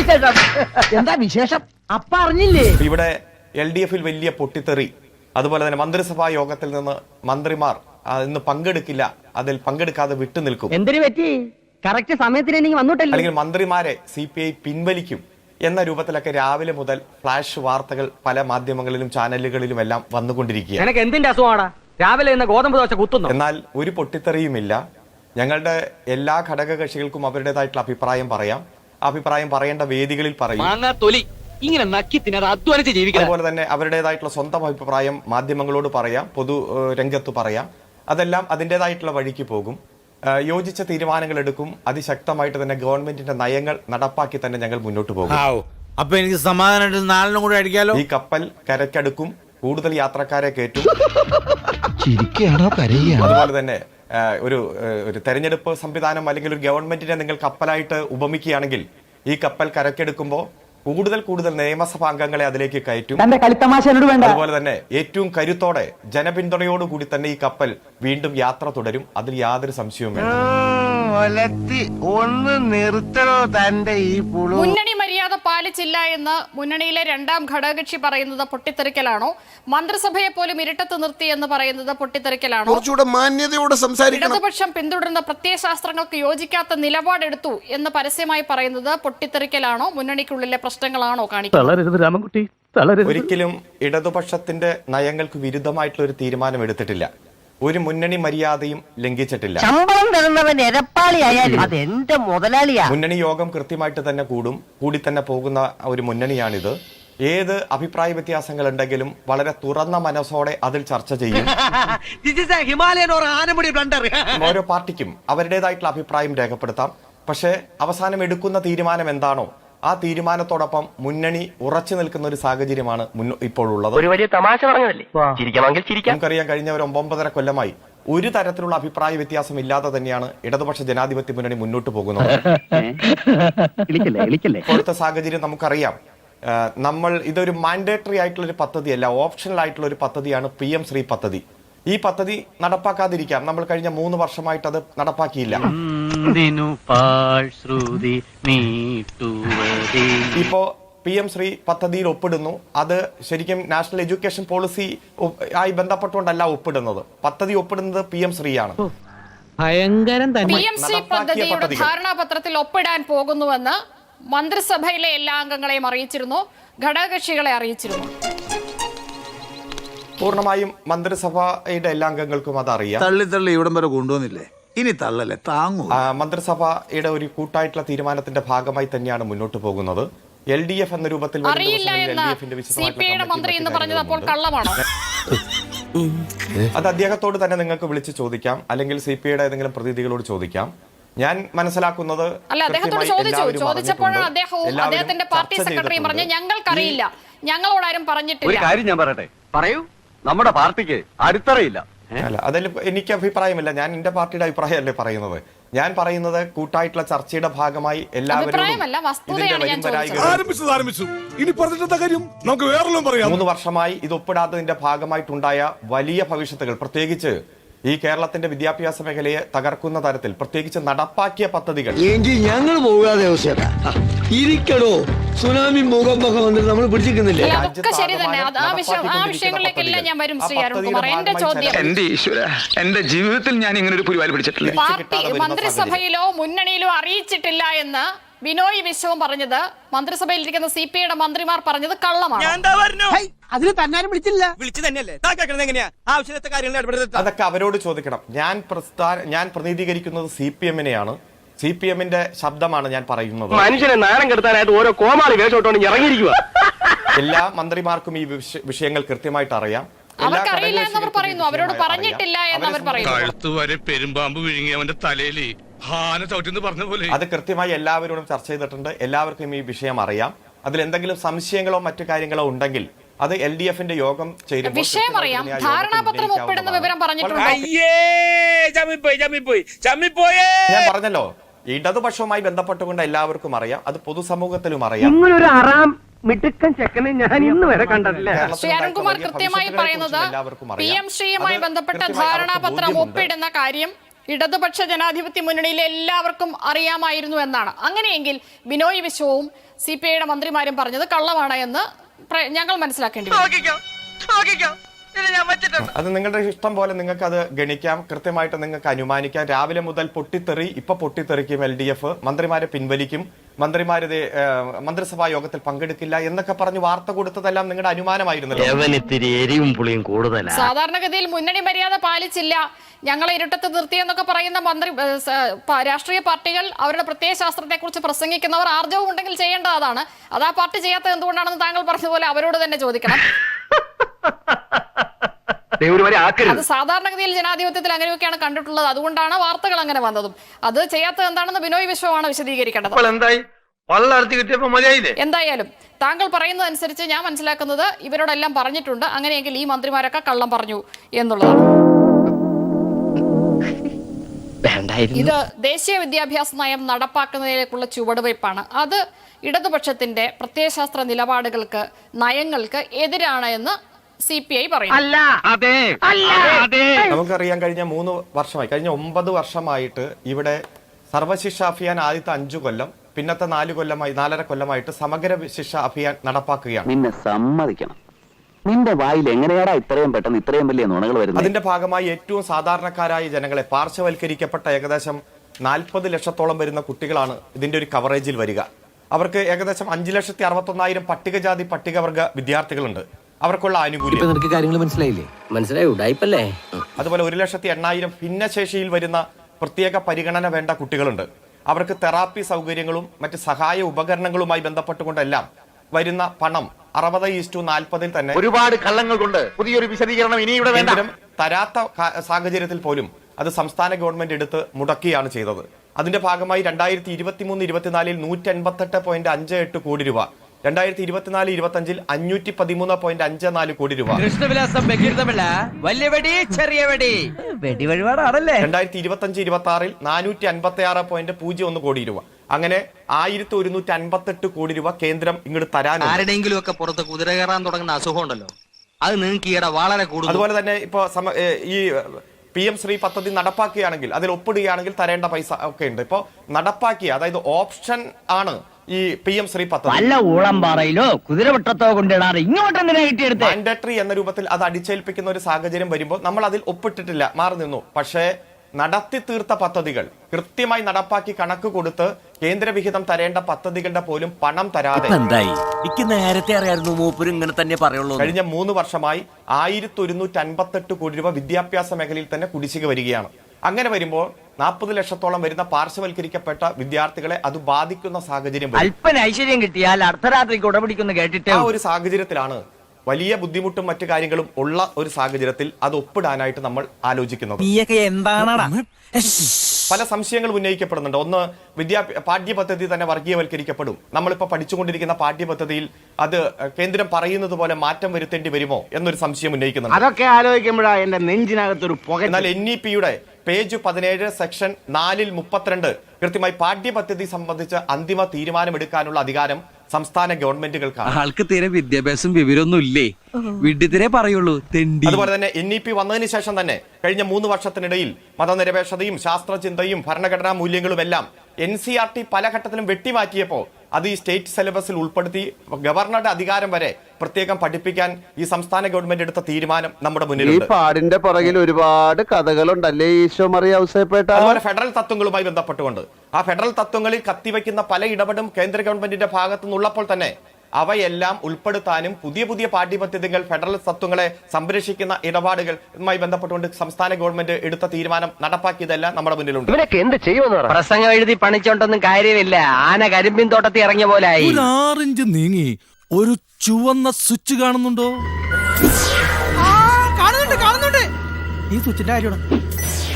വിശേഷം? എന്താ വിശേഷം? അപ്പ അറിഞ്ഞില്ലേ? ഇവിടെ എൽ ഡി എഫിൽ വലിയ പൊട്ടിത്തെറി. അതുപോലെ തന്നെ മന്ത്രിസഭാ യോഗത്തിൽ നിന്ന് മന്ത്രിമാർ ഇന്ന് പങ്കെടുക്കില്ല. അതിൽ പങ്കെടുക്കാതെ വിട്ടുനിൽക്കും എന്തിനു പറ്റി? കറക്റ്റ് സമയത്തിന് എനിക്ക് വന്നിട്ടല്ലേ? അല്ലെങ്കിൽ മന്ത്രിമാരെ സി പി ഐ പിൻവലിക്കും എന്ന രൂപത്തിലൊക്കെ രാവിലെ മുതൽ ഫ്ലാഷ് വാർത്തകൾ പല മാധ്യമങ്ങളിലും ചാനലുകളിലും എല്ലാം വന്നുകൊണ്ടിരിക്കുക നിനക്ക് എന്തിന്റെ അസുഖമാടാ? രാവിലെ ഇന്ന് ഗോതമ്പ് ദോശ കുത്തുന്നു? എന്നാൽ ഒരു പൊട്ടിത്തെറിയുമില്ല. ഞങ്ങളുടെ എല്ലാ ഘടക കക്ഷികൾക്കും അവരുടേതായിട്ടുള്ള അഭിപ്രായം പറയാം. അഭിപ്രായം പറയേണ്ട വേദികളിൽ പറയും. മാങ്ങാ തൊലി. ഇങ്ങനെ നക്കി തിന്നത് അധ്വാനിച്ച് ജീവിക്കണം. അതുപോലെ തന്നെ അവരുടേതായിട്ടുള്ള സ്വന്തം അഭിപ്രായം മാധ്യമങ്ങളോട് പറയാം പൊതു രംഗത്ത് പറയാം. അതെല്ലാം അതിന്റെതായിട്ടുള്ള വഴിക്ക് പോകും. യോജിച്ച തീരുമാനങ്ങൾ എടുക്കും. അതിശക്തമായിട്ട് തന്നെ ഗവൺമെന്റിന്റെ നയങ്ങൾ നടപ്പാക്കി തന്നെ ഞങ്ങൾ മുന്നോട്ട് പോകും. അപ്പൊ എനിക്ക് സമാധാനമായിട്ട് നാലിനും കൂടെ അടിക്കാലോ? ഈ കപ്പൽ കരക്കടുക്കും. കൂടുതൽ യാത്രക്കാരെ കയറ്റും അതുപോലെ തന്നെ ഒരു ഒരു തെരഞ്ഞെടുപ്പ് സംവിധാനം അല്ലെങ്കിൽ ഒരു ഗവൺമെന്റിനെ നിങ്ങൾ കപ്പലായിട്ട് ഉപമിക്കുകയാണെങ്കിൽ ഈ കപ്പൽ കരക്കെടുക്കുമ്പോൾ കൂടുതൽ കൂടുതൽ നിയമസഭാ അംഗങ്ങളെ അതിലേക്ക് കയറ്റും. തന്റെ കളിത്തമാശ വേണ്ട. അതുപോലെ തന്നെ ഏറ്റവും കരുത്തോടെ ജനപിന്തുണയോടുകൂടി തന്നെ ഈ കപ്പൽ വീണ്ടും യാത്ര തുടരും. അതിൽ യാതൊരു സംശയവും വേണ്ട ഒന്ന് നിർത്തണോ തന്റെ ഈ പുളു? മുന്നണി മര്യാദ പാലിച്ചില്ല എന്ന് മുന്നണിയിലെ രണ്ടാം ഘടകകക്ഷി പറയുന്നത് പൊട്ടിത്തെറിക്കലാണോ? മന്ത്രിസഭയെ പോലും ഇരുട്ടത്ത് നിർത്തി എന്ന് പറയുന്നത് പൊട്ടിത്തെറിക്കലാണോ? മാന്യതയോടെ സംസാരിക്കണം. ഇടതുപക്ഷം പിന്തുടരുന്ന പ്രത്യയശാസ്ത്രങ്ങൾക്ക് യോജിക്കാത്ത നിലപാടെടുത്തു എന്ന് പരസ്യമായി പറയുന്നത് പൊട്ടിത്തെറിക്കലാണോ? മുന്നണിക്കുള്ളിലെ പ്രശ്നങ്ങളാണോ കാണിക്കുന്നത്? ഒരിക്കലും ഇടതുപക്ഷത്തിന്റെ നയങ്ങൾക്ക് വിരുദ്ധമായിട്ടുള്ള ഒരു തീരുമാനം എടുത്തിട്ടില്ല. ഒരു മുന്നണി മര്യാദയും ലംഘിച്ചിട്ടില്ല. ശമ്പളം തരുന്നവൻ അത് എന്റെ മുതലാളിയാ. മുന്നണി യോഗം കൃത്യമായിട്ട് തന്നെ കൂടും. കൂടി തന്നെ പോകുന്ന ഒരു മുന്നണിയാണിത്. ഏത് അഭിപ്രായ വ്യത്യാസങ്ങൾ ഉണ്ടെങ്കിലും വളരെ തുറന്ന മനസ്സോടെ അതിൽ ചർച്ച ചെയ്യും. ഓരോ പാർട്ടിക്കും അവരുടേതായിട്ടുള്ള അഭിപ്രായം രേഖപ്പെടുത്താം. പക്ഷേ അവസാനം എടുക്കുന്ന തീരുമാനം എന്താണോ ആ തീരുമാനത്തോടൊപ്പം മുന്നണി ഉറച്ചു നിൽക്കുന്ന ഒരു സാഹചര്യമാണ് ഇപ്പോഴുള്ളത്. ഇപ്പോൾ ഉള്ളത് ഒരു വലിയ തമാശ പറഞ്ഞതല്ലേ? നമുക്കറിയാം കഴിഞ്ഞ ഒരു ഒമ്പൊമ്പതര കൊല്ലമായി ഒരു തരത്തിലുള്ള അഭിപ്രായ വ്യത്യാസം ഇല്ലാതെ തന്നെയാണ് ഇടതുപക്ഷ ജനാധിപത്യ മുന്നണി മുന്നോട്ട് പോകുന്നത്. ഇപ്പോഴത്തെ സാഹചര്യം നമുക്കറിയാം. നമ്മൾ ഇതൊരു മാൻഡേറ്ററി ആയിട്ടുള്ള ഒരു പദ്ധതിയല്ല ഓപ്ഷണൽ ആയിട്ടുള്ള ഒരു പദ്ധതിയാണ് പി എം ശ്രീ പദ്ധതി. ഈ പദ്ധതി നടപ്പാക്കാതിരിക്കാം. നമ്മൾ കഴിഞ്ഞ മൂന്ന് വർഷമായിട്ട് അത് നടപ്പാക്കിയില്ല. ശ്രുതി നീട്ടുവതി. ഇപ്പോ പി എം ശ്രീ പദ്ധതിയിൽ ഒപ്പിടുന്നു. അത് ശരിക്കും നാഷണൽ എഡ്യൂക്കേഷൻ പോളിസി ആയി ബന്ധപ്പെട്ടുകൊണ്ടല്ല ഒപ്പിടുന്നത്. പദ്ധതി ഒപ്പിടുന്നത് പി എം ശ്രീ ആണ് ഭയങ്കരം പി എം സി പദ്ധതിയുടെ ധാരണാപത്രത്തിൽ ഒപ്പിടാൻ പോകുന്നുവെന്ന് മന്ത്രിസഭയിലെ എല്ലാ അംഗങ്ങളെയും അറിയിച്ചിരുന്നു. ഘടകകക്ഷികളെ അറിയിച്ചിരുന്നു. പൂർണമായും മന്ത്രിസഭയുടെ എല്ലാ അംഗങ്ങൾക്കും അത് അറിയാം തള്ളി തള്ളി ഇവിടം വരെ കൊണ്ടുവന്നില്ലേ? ഇനി തള്ളല്ലേ? താങ്ങൂ ആ, മന്ത്രിസഭയുടെ ഒരു കൂട്ടായിട്ടുള്ള തീരുമാനത്തിന്റെ ഭാഗമായി തന്നെയാണ് മുന്നോട്ട് പോകുന്നത്. എൽ ഡി എഫ് എന്ന രൂപത്തിൽ അറിയില്ല എന്ന് മന്ത്രി എന്ന് പറഞ്ഞത് അപ്പോൾ. കള്ളമാണോ? അത് അദ്ദേഹത്തോട് തന്നെ നിങ്ങൾക്ക് വിളിച്ച് ചോദിക്കാം. അല്ലെങ്കിൽ സി പി ഐയുടെ ഏതെങ്കിലും പ്രതിനിധികളോട് ചോദിക്കാം. ഞാൻ മനസ്സിലാക്കുന്നത് അല്ല അദ്ദേഹത്തോട് കൃത്യമായി ചോദിച്ചു. എല്ലാവരും ചോദിച്ചപ്പോഴാണ് അദ്ദേഹവും അദ്ദേഹത്തിന്റെ പാർട്ടി സെക്രട്ടറിയും പറഞ്ഞു ഞങ്ങൾക്കറിയില്ല. ഞങ്ങളോടാരും ഒരു പറഞ്ഞിട്ടില്ല കാര്യം ഞാൻ പറയട്ടെ. പറയൂ. നമ്മുടെ പാർട്ടിക്ക് അടിത്തറയില്ല. അല്ല അതിൽ എനിക്ക് അഭിപ്രായമില്ല. ഞാൻ എന്റെ പാർട്ടിയുടെ അഭിപ്രായമല്ലേ പറയുന്നത്? ഞാൻ പറയുന്നത് കൂട്ടായിട്ടുള്ള ചർച്ചയുടെ ഭാഗമായി എല്ലാവരും അഭിപ്രായമല്ല, വസ്തുതയാണ് ഞാൻ ചോദിച്ചത്. ആരംഭിച്ചത് ആരംഭിച്ചു ഇനി പറഞ്ഞിട്ടെന്താ നമുക്ക് വേറെല്ലാം പറയാം. മൂന്ന് വർഷമായി ഇത് ഒപ്പിടാത്തതിന്റെ ഭാഗമായിട്ടുണ്ടായ വലിയ ഭവിഷ്യത്തുകൾ പ്രത്യേകിച്ച് ഈ കേരളത്തിന്റെ വിദ്യാഭ്യാസ മേഖലയെ തകർക്കുന്ന തരത്തിൽ പ്രത്യേകിച്ച് നടപ്പാക്കിയ പദ്ധതികൾ. എങ്കിൽ ഞങ്ങൾ പോകാതെ ഇരിക്കടോ. സുനാമി വന്നിട്ട് നമ്മൾ പിടിച്ചിരിക്കുന്നില്ലേ? അല്ല, അതൊക്കെ ശരി തന്നെ. അത് ആ വിഷയങ്ങളിലേക്കെല്ലാം ഞാൻ വരും ശ്രീ അരുൺകുമാർ. എന്റെ ചോദ്യം എന്റെ ഈശ്വര എന്റെ ജീവിതത്തിൽ ഞാൻ ഇങ്ങനെ ഒരു പരിപാടി പിടിച്ചിട്ടില്ല പാർട്ടി മന്ത്രിസഭയിലോ മുന്നണിയിലോ അറിയിച്ചിട്ടില്ല എന്ന് ബിനോയ് വിശ്വം പറഞ്ഞത് മന്ത്രിസഭയിൽ ഇരിക്കുന്ന സി പി ഐയുടെ മന്ത്രിമാർ പറഞ്ഞത് കള്ളമാണ്? അതിന് തന്നാരും വിളിച്ചില്ല. വിളിച്ചു തന്നെയല്ലേ? എങ്ങനെയാ? ആവശ്യത്തെ കാര്യങ്ങൾ അതൊക്കെ അവരോട് ചോദിക്കണം. ഞാൻ പ്രസ്ഥാന ഞാൻ പ്രതിനിധീകരിക്കുന്നത് സി പി എമ്മിനെയാണ്. സി പി എമ്മിന്റെ ശബ്ദമാണ് ഞാൻ പറയുന്നത്. മനുഷ്യനെ നാണം കെടുത്താനായിട്ട് ഓരോ കോമാളി വേഷോട്ടോണ്ട് ഇറങ്ങിയിരിക്കുക എല്ലാ മന്ത്രിമാർക്കും ഈ വിഷയങ്ങൾ കൃത്യമായിട്ട് അറിയാം. അവർക്കറിയില്ല എന്നവർ പറയുന്നു. അവരോട് പറഞ്ഞിട്ടില്ല എന്നവർ എന്ന് അവർ പറയുന്നു. കഴുത്ത് വരെ പെരുമ്പാമ്പ് വിഴുങ്ങി അവന്റെ തലയിൽ ഹാന പറഞ്ഞ പോലെ. അത് കൃത്യമായി എല്ലാവരോടും ചർച്ച ചെയ്തിട്ടുണ്ട്. എല്ലാവർക്കും ഈ വിഷയം അറിയാം. അതിൽ എന്തെങ്കിലും സംശയങ്ങളോ മറ്റു കാര്യങ്ങളോ ഉണ്ടെങ്കിൽ അത് എൽ ഡി എഫിന്റെ യോഗം ചേരുമ്പോൾ വിഷയം അറിയാം. ധാരണാപത്രം ഒപ്പിടുന്ന വിവരം പറഞ്ഞിട്ടുണ്ട്. ഞാൻ പറഞ്ഞല്ലോ ഇടതുപക്ഷവുമായി ബന്ധപ്പെട്ടുകൊണ്ട് എല്ലാവർക്കും അറിയാം. അത് പൊതുസമൂഹത്തിലും അറിയാം. ഇങ്ങനൊരു അറാം മിടുക്കൻ ചെക്കനെ ഞാൻ ഇന്ന് വരെ കണ്ടിട്ടില്ല. ശ്രീ അരുൺകുമാർ കൃത്യമായി പറയുന്നത് പി എം ശ്രീയുമായി ബന്ധപ്പെട്ട ധാരണാപത്രം ഒപ്പിടുന്ന കാര്യം ഇടതുപക്ഷ ജനാധിപത്യ മുന്നണിയിലെ എല്ലാവർക്കും അറിയാമായിരുന്നു എന്നാണ്. അങ്ങനെയെങ്കിൽ ബിനോയ് വിശ്വവും സി പി ഐയുടെ മന്ത്രിമാരും പറഞ്ഞത് കള്ളമാണ് എന്ന് ഞങ്ങൾ മനസ്സിലാക്കേണ്ടി അത് നിങ്ങളുടെ ഇഷ്ടം പോലെ നിങ്ങൾക്ക് അത് ഗണിക്കാം. കൃത്യമായിട്ട് നിങ്ങൾക്ക് അനുമാനിക്കാം. രാവിലെ മുതൽ പൊട്ടിത്തെറി ഇപ്പൊ പൊട്ടിത്തെറിക്കും എൽ ഡി എഫ് മന്ത്രിമാരെ പിൻവലിക്കും. മന്ത്രിമാര് മന്ത്രിസഭാ യോഗത്തിൽ പങ്കെടുക്കില്ല എന്നൊക്കെ പറഞ്ഞ് വാർത്ത കൊടുത്തതെല്ലാം നിങ്ങളുടെ അനുമാനമായിരുന്നല്ലോ. സാധാരണഗതിയിൽ മുന്നണി മര്യാദ പാലിച്ചില്ല. ഞങ്ങളെ ഇരുട്ടത്ത് നിർത്തിയെന്നൊക്കെ പറയുന്ന മന്ത്രി രാഷ്ട്രീയ പാർട്ടികൾ അവരുടെ പ്രത്യയ ശാസ്ത്രത്തെക്കുറിച്ച് പ്രസംഗിക്കുന്നവർ ആർജവം ഉണ്ടെങ്കിൽ ചെയ്യേണ്ടതാണ് അതാണ്. അത് ആ പാർട്ടി ചെയ്യാത്തത് എന്തുകൊണ്ടാണെന്ന് താങ്കൾ പറഞ്ഞതുപോലെ അവരോട് തന്നെ ചോദിക്കണം. അത് സാധാരണഗതിയിൽ ജനാധിപത്യത്തിൽ അങ്ങനെയൊക്കെയാണ് കണ്ടിട്ടുള്ളത്. അതുകൊണ്ടാണ് വാർത്തകൾ അങ്ങനെ വന്നതും. അത് ചെയ്യാത്തത് എന്താണെന്ന് ബിനോയ് വിശ്വമാണ് വിശദീകരിക്കേണ്ടത്. എന്തായാലും താങ്കൾ പറയുന്നത് അനുസരിച്ച് ഞാൻ മനസ്സിലാക്കുന്നത് ഇവരോടെല്ലാം പറഞ്ഞിട്ടുണ്ട്. അങ്ങനെയെങ്കിൽ ഈ മന്ത്രിമാരൊക്കെ കള്ളം പറഞ്ഞു എന്നുള്ളതാണ്. ഇത് ദേശീയ വിദ്യാഭ്യാസ നയം നടപ്പാക്കുന്നതിലേക്കുള്ള ചുവടുവയ്പ്പാണ്. അത് ഇടതുപക്ഷത്തിന്റെ പ്രത്യയശാസ്ത്ര നിലപാടുകൾക്ക് നയങ്ങൾക്ക് എതിരാണ് എന്ന് സി പി ഐ പറയുന്നു നമുക്കറിയാൻ കഴിഞ്ഞ മൂന്ന് വർഷമായി കഴിഞ്ഞ ഒമ്പത് വർഷമായിട്ട് ഇവിടെ സർവശിക്ഷ അഭിയാൻ ആദ്യത്തെ അഞ്ചു കൊല്ലം പിന്നത്തെ നാല് കൊല്ലമായി നാലര കൊല്ലമായിട്ട് സമഗ്ര ശിക്ഷ അഭിയാൻ നടപ്പാക്കുകയാണ്. നിന്നെ സമ്മതിക്കണം. നിന്റെ വായിൽ എങ്ങനെയാടാ ഇത്രയും പെട്ടെന്ന് ഇത്രയും വലിയ നുണകൾ വരുന്നത് അതിന്റെ ഭാഗമായി ഏറ്റവും സാധാരണക്കാരായ ജനങ്ങളെ പാർശ്വവൽക്കരിക്കപ്പെട്ട ഏകദേശം നാൽപ്പത് ലക്ഷത്തോളം വരുന്ന കുട്ടികളാണ് ഇതിന്റെ ഒരു കവറേജിൽ വരിക. അവർക്ക് ഏകദേശം അഞ്ചു ലക്ഷത്തി അറുപത്തൊന്നായിരം പട്ടികജാതി പട്ടികവർഗ വിദ്യാർത്ഥികളുണ്ട്. അവർക്കുള്ള ആനുകൂല്യം. നിനക്ക് കാര്യങ്ങൾ മനസ്സിലായില്ലേ? മനസ്സിലായി ഉടായിപ്പല്ലേ? അതുപോലെ ഒരു ലക്ഷത്തി എണ്ണായിരം ഭിന്നശേഷിയിൽ വരുന്ന പ്രത്യേക പരിഗണന വേണ്ട കുട്ടികളുണ്ട്. അവർക്ക് തെറാപ്പി സൗകര്യങ്ങളും മറ്റ് സഹായ ഉപകരണങ്ങളുമായി ബന്ധപ്പെട്ടുകൊണ്ടെല്ലാം വരുന്ന പണം അറുപത് ഈസ്റ്റു നാൽപ്പതിൽ തന്നെ ഒരുപാട് കള്ളങ്ങൾ കൊണ്ട് പുതിയൊരു വിശദീകരണം ഇനി ഇവിടെ വേണ്ട. കേന്ദ്രം തരാത്ത സാഹചര്യത്തിൽ പോലും അത് സംസ്ഥാന ഗവൺമെന്റ് എടുത്ത് മുടക്കിയാണ് ചെയ്തത്. അതിന്റെ ഭാഗമായി രണ്ടായിരത്തി ഇരുപത്തി മൂന്ന് ഇരുപത്തിനാലിൽ നൂറ്റി അൻപത്തെട്ട് പോയിന്റ് അഞ്ച് എട്ട് കോടി രൂപ രണ്ടായിരത്തി ഇരുപത്തിനാല് ഇരുപത്തഞ്ചിൽ അഞ്ഞൂറ്റി പതിമൂന്ന് പോയിന്റ് അഞ്ച് നാല് കോടി രൂപ. കൃഷ്ണവിലാസം വലിയ വെടി ചെറിയ വെടി. വെടി വഴിപാടാണല്ലേ? രണ്ടായിരത്തി ഇരുപത്തഞ്ച് ഇരുപത്തി ആറിൽ നാനൂറ്റി അൻപത്തി ആറ് പോയിന്റ് പൂജ്യം ഒന്ന് കോടി രൂപ. അങ്ങനെ ആയിരത്തി ഒരുന്നൂറ്റി അൻപത്തെട്ട് കോടി രൂപ കേന്ദ്രം ഇങ്ങോട്ട് തരാൻ ആരുടെയെങ്കിലും ഒക്കെ പുറത്ത് കുതിര കയറാൻ തുടങ്ങുന്ന അസുഖം ഉണ്ടല്ലോ. അത് നിങ്ങൾക്ക് ഈയിടെ വളരെ കൂടുതൽ അതുപോലെ തന്നെ ഇപ്പൊ ഈ പി എം ശ്രീ പദ്ധതി നടപ്പാക്കുകയാണെങ്കിൽ അതിൽ ഒപ്പിടുകയാണെങ്കിൽ തരേണ്ട പൈസ ഒക്കെ ഉണ്ട്. ഇപ്പോൾ നടപ്പാക്കിയ അതായത് ഓപ്ഷൻ ആണ് ഈ പി എം ശ്രീ പദ്ധതി വല്ല ഊളംപാറയിലോ കുതിരവട്ടത്തോ കൊണ്ടിടാറ് ഇങ്ങോട്ട് എന്തിനാ കിട്ടിയെടുത്ത്? മാൻഡേറ്ററി എന്ന രൂപത്തിൽ അത് അടിച്ചേൽപ്പിക്കുന്ന ഒരു സാഹചര്യം വരുമ്പോൾ നമ്മൾ അതിൽ ഒപ്പിട്ടിട്ടില്ല മാറി നിന്നു. പക്ഷേ നടത്തി തീർത്ത പദ്ധതികൾ കൃത്യമായി നടപ്പാക്കി കണക്ക് കൊടുത്ത് കേന്ദ്രവിഹിതം തരേണ്ട പദ്ധതികളുടെ പോലും പണം തരാതെ. നേരത്തെ അറിയായിരുന്നു മൂപ്പര് ഇങ്ങനെ തന്നെ പറയുള്ളൂ കഴിഞ്ഞ മൂന്ന് വർഷമായി ആയിരത്തി ഒരുന്നൂറ്റി അൻപത്തെട്ട് കോടി രൂപ വിദ്യാഭ്യാസ മേഖലയിൽ തന്നെ കുടിശ്ശിക വരികയാണ്. അങ്ങനെ വരുമ്പോൾ നാൽപ്പത് ലക്ഷത്തോളം വരുന്ന പാർശ്വവൽക്കരിക്കപ്പെട്ട വിദ്യാർത്ഥികളെ അത് ബാധിക്കുന്ന സാഹചര്യം അല്പന ഐശ്വര്യം കിട്ടിയാൽ അർദ്ധരാത്രിക്ക് ഉടപിടിക്കുന്നു കേട്ടിട്ട് ആ ഒരു സാഹചര്യത്തിലാണ് വലിയ ബുദ്ധിമുട്ടും മറ്റു കാര്യങ്ങളും ഉള്ള ഒരു സാഹചര്യത്തിൽ അത് ഒപ്പിടാനായിട്ട് നമ്മൾ ആലോചിക്കുന്നത്. പല സംശയങ്ങളും ഉന്നയിക്കപ്പെടുന്നുണ്ട്. ഒന്ന് വിദ്യാ പാഠ്യപദ്ധതി തന്നെ വർഗീയവൽക്കരിക്കപ്പെടും. നമ്മളിപ്പോൾ പഠിച്ചുകൊണ്ടിരിക്കുന്ന പാഠ്യപദ്ധതിയിൽ അത് കേന്ദ്രം പറയുന്നത് പോലെ മാറ്റം വരുത്തേണ്ടി വരുമോ എന്നൊരു സംശയം ഉന്നയിക്കുന്നുണ്ട്. അതൊക്കെ ആലോചിക്കുമ്പോഴാ എന്റെ നെഞ്ചിനകത്തൊരു പുക എന്നാൽ എൻ ഇ പിയുടെ പേജ് പതിനേഴ് സെക്ഷൻ നാലിൽ മുപ്പത്തിരണ്ട്. കൃത്യമായി പാഠ്യപദ്ധതി സംബന്ധിച്ച് അന്തിമ തീരുമാനമെടുക്കാനുള്ള അധികാരം സംസ്ഥാന ഗവൺമെന്റുകൾക്കാണ്. ആൾക്ക് തീരെ വിദ്യാഭ്യാസം വിവരമൊന്നും ഇല്ലേ വിഡ്ഢിത്തിരെ പറയുള്ളൂ അതുപോലെ തന്നെ എൻ ഇ പി വന്നതിന് ശേഷം തന്നെ കഴിഞ്ഞ മൂന്ന് വർഷത്തിനിടയിൽ മതനിരപേക്ഷതയും ശാസ്ത്രചിന്തയും ഭരണഘടനാ മൂല്യങ്ങളും എല്ലാം എൻ സി ആർ ടി പല ഘട്ടത്തിലും വെട്ടിമാറ്റിയപ്പോൾ അത് ഈ സ്റ്റേറ്റ് സിലബസിൽ ഉൾപ്പെടുത്തി ഗവർണറുടെ അധികാരം വരെ പ്രത്യേകം പഠിപ്പിക്കാൻ ഈ സംസ്ഥാന ഗവൺമെന്റ് എടുത്ത തീരുമാനം നമ്മുടെ മുന്നിലുണ്ട്. പാടിന്റെ പുറകിൽ ഒരുപാട് കഥകളുണ്ടല്ലേ ഈശോ മറിയ അതുപോലെ ഫെഡറൽ തത്വങ്ങളുമായി ബന്ധപ്പെട്ടുകൊണ്ട് ആ ഫെഡറൽ തത്വങ്ങളിൽ കത്തിവെക്കുന്ന പല ഇടപെടും കേന്ദ്ര ഗവൺമെന്റിന്റെ ഭാഗത്തു നിന്നുള്ളപ്പോൾ തന്നെ അവയെല്ലാം ഉൾപ്പെടുത്താനും പുതിയ പുതിയ പാഠ്യപദ്ധതികൾ ഫെഡറൽ തത്വങ്ങളെ സംരക്ഷിക്കുന്ന ഇടപാടുകളുമായി ബന്ധപ്പെട്ടുകൊണ്ട് സംസ്ഥാന ഗവൺമെന്റ് എടുത്ത തീരുമാനം നടപ്പാക്കിയതെല്ലാം നമ്മുടെ മുന്നിലുണ്ട്. ഇവരൊക്കെ എന്ത് ചെയ്യുമെന്ന് പ്രസംഗം എഴുതി പണിച്ചോണ്ടൊന്നും കാര്യമില്ല. ആന കരിമ്പിൻ തോട്ടത്തിൽ ഇറങ്ങിയ പോലെ ആറിഞ്ച് നീങ്ങി ഒരു ചുവന്ന സ്വിച്ച് കാണുന്നുണ്ടോ? കാണുന്നുണ്ട് കാണുന്നുണ്ട്. ഈ സ്വിച്ചിന്റെ കാര്യമാണ്.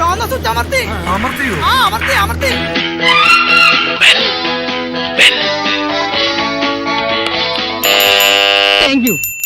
അമർത്തി സ്വിച്ച് അമർത്തി. അമർത്തിയോ? ആ അമർത്തി അമർത്തി.